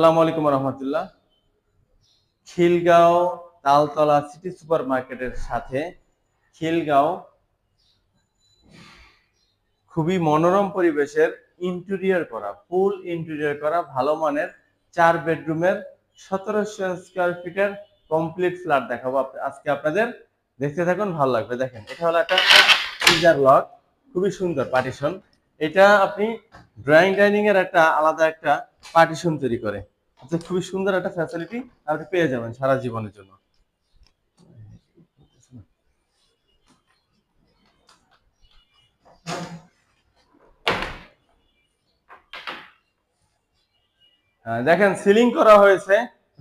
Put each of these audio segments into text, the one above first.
আসসালামু আলাইকুম রহমতুল্লাহ। খিলগাঁও তালতলা সিটি সুপার মার্কেটের সাথে খিলগাঁও খুবই মনোরম পরিবেশের ইন্টেরিয়র করা ফুল ইন্টেরিয়র করা, ভালো মানের চার বেডরুমের সতেরোশো স্কোয়ার ফিটের কমপ্লিট ফ্ল্যাট দেখাবো। আজকে আপনাদের দেখতে থাকুন, ভালো লাগবে। দেখেন, এটা হলো একটা সিজার লক খুবই সুন্দর পার্টিশন এটা আপনি ড্রয়িং ডাইনিং এর একটা আলাদা একটা পার্টিশন তৈরি করে। আপনি খুবই সুন্দর একটা ফ্যাসিলিটি আপনি পেয়ে যাবেন সারা জীবনের জন্য। আহ, দেখেন সিলিং করা হয়েছে।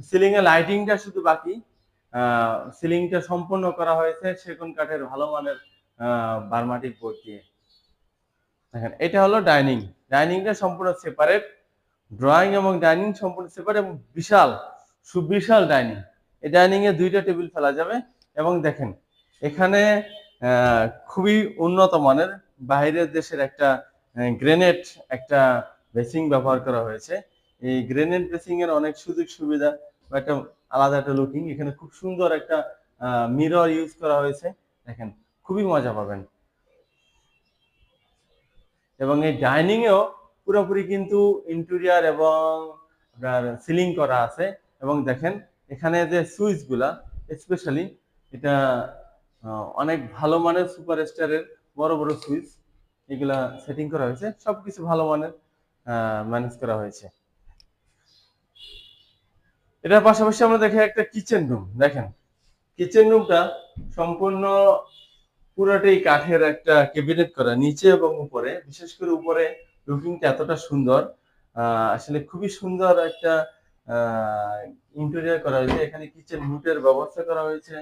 সিলিং এ লাইটিংটা শুধু বাকি। সিলিংটা সম্পূর্ণ করা হয়েছে সেগুন কাঠের ভালো মানের বারমাটিক বোর্ড দিয়ে। দেখেন এটা হলো ডাইনিং ডাইনিংটা সম্পূর্ণ সেপারেট ড্রয়িং এবং ডাইনিং সম্পূর্ণ সেপারেট এবং বিশাল, সুবিশাল ডাইনিং এই ডাইনিং এ দুইটা টেবিল ফেলা যাবে এবং দেখেন, এখানে খুবই উন্নত মানের বাইরের দেশের একটা গ্রেনেড একটা বেসিং ব্যবহার করা হয়েছে। এই গ্রেনেড বেসিং এর অনেক সুযোগ সুবিধা বা একটা আলাদা একটা লুকিং এখানে খুব সুন্দর একটা মিরর ইউজ করা হয়েছে। দেখেন, খুবই মজা পাবেন। এবং এই ডাইনিং এও পুরোপুরি কিন্তু ইন্টেরিয়ার এবং আপনার সিলিং করা আছে। এবং দেখেন, এখানে যে সুইচগুলা স্পেশালি এটা অনেক ভালো মানের সুপার স্টারের বড় বড় সুইচ, এগুলা সেটিং করা হয়েছে। সবকিছু ভালো মানের ম্যানেজ করা হয়েছে। এটার পাশাপাশি আমরা দেখি একটা কিচেন রুম দেখেন কিচেন রুমটা সম্পূর্ণ পুরোটাই কাঠের একটা ক্যাবিনেট করা, নিচে এবং উপরে, বিশেষ করে উপরে লুকিংটা এতটা সুন্দর আসলে খুবই সুন্দর একটা ইন্টেরিয়ার করা হয়েছে। এখানে কিচেন রুটের ব্যবস্থা করা হয়েছে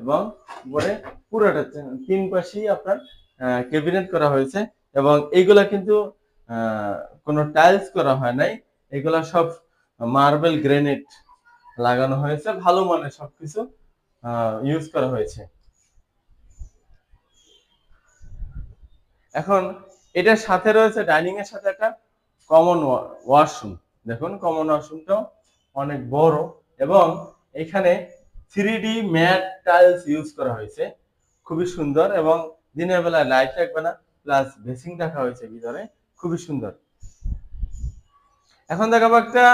এবং উপরে পুরোটা তিন পাশেই আপনার ক্যাবিনেট করা হয়েছে এবং এইগুলা কিন্তু কোনো টাইলস করা হয় নাই। এগুলা সব মার্বেল গ্রেনেড লাগানো হয়েছে। ভালো মানের সবকিছু ইউজ করা হয়েছে। এখন এটার সাথে রয়েছে ডাইনিং এর সাথে একটা কমন ওয়াশরুম দেখুন কমন ওয়াশরুমটাও অনেক বড় এবং এখানে three D matte tiles use করা হয়েছে। খুবই সুন্দর এবং দিনের বেলা লাইট রাখবে না প্লাস বেসিং রাখা হয়েছে ভিতরে। খুবই সুন্দর। এখন দেখাবো একটা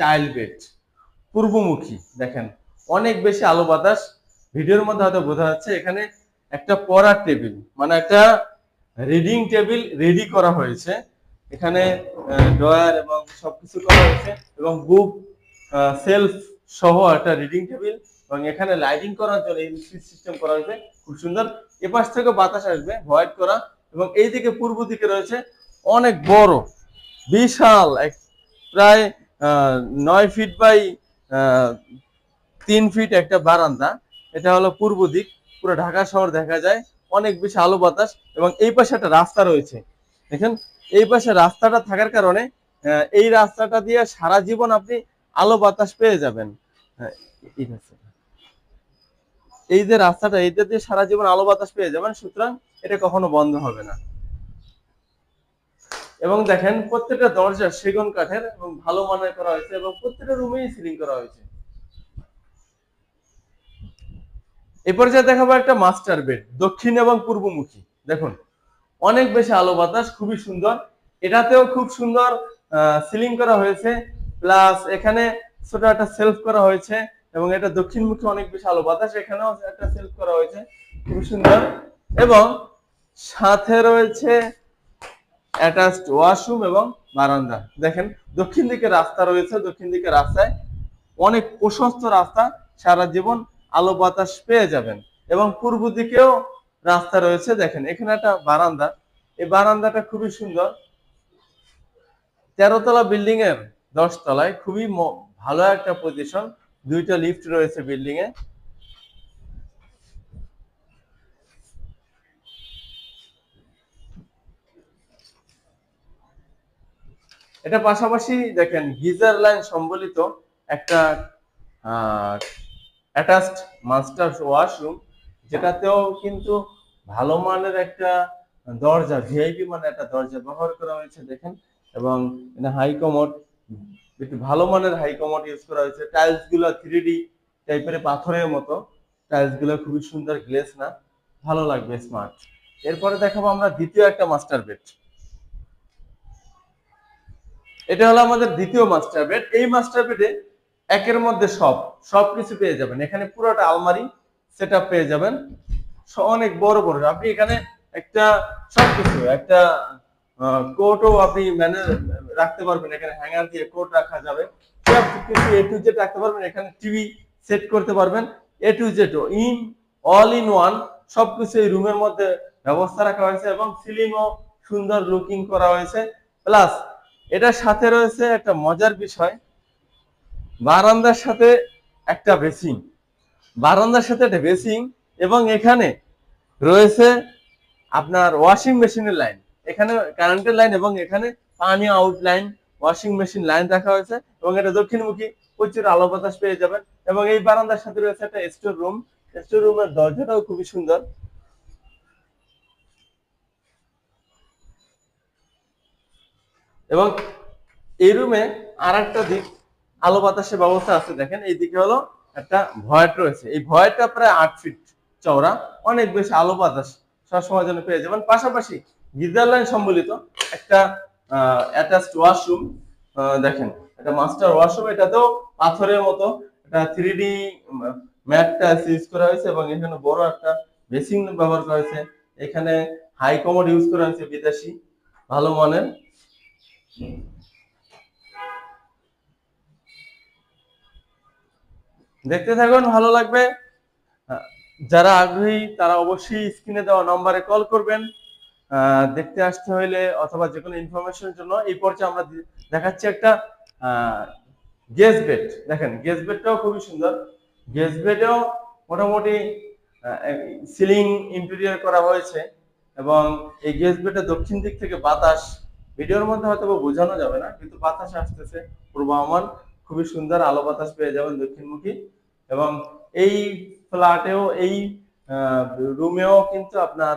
চাইল্ড বেড পূর্বমুখী। দেখেন, অনেক বেশি আলো বাতাস। ভিডিওর মধ্যে হয়তো বোঝা যাচ্ছে, এখানে একটা পড়ার টেবিল মানে একটা রিডিং টেবিল রেডি করা হয়েছে। এখানে ড্রয়ার এবং সবকিছু করা হয়েছে এবং বুক সেলফ সহ একটা রিডিং টেবিল এবং এখানে লাইটিং করার জন্য এই সিস্টেম করা হয়েছে। খুব সুন্দর। এপাশ থেকে বাতাস আসবে হোয়াইট করা এবং এই দিকে পূর্ব দিকে রয়েছে অনেক বড়, বিশাল এক প্রায় নয় ফিট বাই তিন ফিট একটা বারান্দা। এটা হলো পূর্ব দিক। পুরো ঢাকা শহর দেখা যায়। অনেক বেশি আলো বাতাস এবং এই পাশে একটা রাস্তা রয়েছে। দেখেন এই পাশে রাস্তাটা থাকার কারণে এই রাস্তাটা দিয়ে সারা জীবন আপনি আলো বাতাস পেয়ে যাবেন। হ্যাঁ, এই যে রাস্তাটা এইটা দিয়ে সারা জীবন আলো বাতাস পেয়ে যাবেন সুতরাং এটা কখনো বন্ধ হবে না। এবং দেখেন প্রত্যেকটা দরজা সেগুন কাঠের এবং ভালো মানের করা হয়েছে এবং প্রত্যেকটা রুমেই সিলিং করা হয়েছে। এই পর্যায়ে দেখাবো একটা মাস্টার বেড দক্ষিণ এবং পূর্বমুখী। দেখুন, অনেক বেশি আলো বাতাস, খুবই সুন্দর। এটাতেও খুব সুন্দর সিলিং করা হয়েছে প্লাস এখানে ছোট একটা সেলফ করা হয়েছে, এবং এটা দক্ষিণমুখী অনেক বেশি আলো বাতাস, এখানেও একটা সেলফ করা হয়েছে, খুবই সুন্দর। এবং সাথে রয়েছে অ্যাটাচড ওয়াশরুম এবং বারান্দা। দেখেন, দক্ষিণ দিকে রাস্তা রয়েছে, দক্ষিণ দিকে রাস্তায় অনেক প্রশস্ত রাস্তা, সারা জীবন আলো বাতাস পেয়ে যাবেন। এবং পূর্ব দিকেও রাস্তা রয়েছে, দেখেন, এখানে একটা বারান্দা। এই বারান্দাটা খুবই সুন্দর। তেরোতলা বিল্ডিং এর দশ তলায় খুবই ভালো একটা পজিশন দুইটা লিফট রয়েছে বিল্ডিং এ এটা পাশাপাশি দেখেন, গিজার লাইন সম্বলিত একটা অ্যাটাচড মাস্টার ওয়াশরুম যেটাতেও কিন্তু ভালো মানের একটা দরজা ভিআইপি মানে একটা দরজা ব্যবহার করা হয়েছে, দেখেন। এবং হাই কমোড একটু ভালো মানের হাই কমোড ইউজ করা হয়েছে। টাইলসগুলো থ্রি ডি টাইপের পাথরের মতো। টাইলসগুলো খুবই সুন্দর গ্লেস না, ভালো লাগবে স্মার্ট এরপরে দেখাবো আমরা দ্বিতীয় একটা মাস্টার বেড এটা হলো আমাদের দ্বিতীয় মাস্টার বেড এই মাস্টার বেডে একের মধ্যে সব সব কিছু পেয়ে যাবেন। এখানে পুরোটা আলমারি সেট পেয়ে যাবেন। অনেক বড় বড়। আপনি এখানে একটা সবকিছু, একটা কোটও আপনি মানে রাখতে পারবেন। এখানে হ্যাঙ্গার দিয়ে কোট রাখা যাবে। সব কিছু এ টু জেড রাখতে পারবেন। এখানে টিভি সেট করতে পারবেন। A to Z in all in one সবকিছু এই রুমের মধ্যে ব্যবস্থা রাখা হয়েছে এবং সিলিংও সুন্দর লুকিং করা হয়েছে। প্লাস এটার সাথে রয়েছে একটা মজার বিষয়। বারান্দার সাথে একটা বেসিং বারান্দার সাথে একটা বেসিং এবং এখানে রয়েছে আপনার ওয়াশিং মেশিনের লাইন এখানে কারেন্টের লাইন এবং এখানে পানি out line washing machine line রাখা হয়েছে এবং এটা দক্ষিণমুখী প্রচুর আলো বাতাস পেয়ে যাবেন এবং এই বারান্দার সাথে রয়েছে একটা স্টোর রুম স্টোর রুমের দরজাটাও খুবই সুন্দর। এবং এই রুমে আর একটা দিক আলো বাতাসের ব্যবস্থা আছে। দেখেন এই দিকে হলো একটা ভয়েট রয়েছে। এই ভয়েটটা প্রায় আট ফিট চওড়া, অনেক বেশি আলো বাতাস সবসময় জন্য পেয়ে যাবেন। পাশাপাশি গিজার লাইন সম্বলিত একটা অ্যাটাচড ওয়াশরুম দেখেন, একটা মাস্টার ওয়াশরুম এটাতেও পাথরের মতো একটা থ্রি ডি ম্যাটটা ইউজ করা হয়েছে এবং এখানে বড় একটা বেসিং ব্যবহার করা হয়েছে। এখানে হাই কমোড ইউজ করা হয়েছে বিদেশি, ভালো মানের। দেখতে থাকুন, ভালো লাগবে। যারা আগ্রহী, তারা অবশ্যই স্ক্রিনে দেওয়া নম্বরে কল করবেন। দেখতে আসতে হইলে অথবা যে কোনো ইনফরমেশনের জন্য এই পর্যায়ে আমরা দেখাচ্ছি একটা গেস বেড দেখেন গেস বেডটাও খুবই সুন্দর। গেস বেডেও মোটামুটি সিলিং ইন্টেরিয়র করা হয়েছে এবং এই গেস বেডে দক্ষিণ দিক থেকে বাতাস ভিডিওর মধ্যে হয়তো বোঝানো যাবে না, কিন্তু বাতাস আসতেছে পূর্বাহমান। খুবই সুন্দর আলো বাতাস পেয়ে যাবেন দক্ষিণমুখী। এবং এই ফ্ল্যাটেও, এই রুমেও কিন্তু আপনার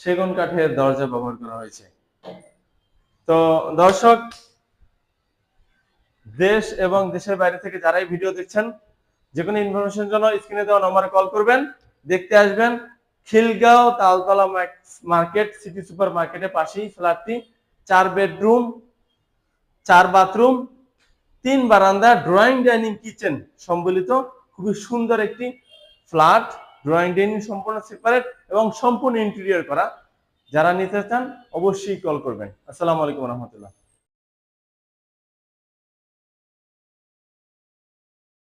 সেগুন কাঠের দরজা ব্যবহার করা হয়েছে। তো দর্শক, দেশ এবং দেশের বাইরে থেকে যারাই ভিডিও দেখছেন যে কোনো ইনফরমেশন জন্য স্ক্রিনে দেওয়া নম্বরে কল করবেন, দেখতে আসবেন Khilgaon Taltola market, city super মার্কেটের পাশেই ফ্ল্যাটটি, চার বেডরুম, চার বাথরুম তিন বারান্দা ড্রয়িং ডাইনিং কিচেন সম্বলিত খুবই সুন্দর একটি ফ্ল্যাট ড্রয়িং ডাইনিং সম্পূর্ণ সেপারেট এবং সম্পূর্ণ ইন্টেরিয়র করা। যারা নিতে চান, অবশ্যই কল করবেন। আসসালামু আলাইকুম রহমতুল্লাহ।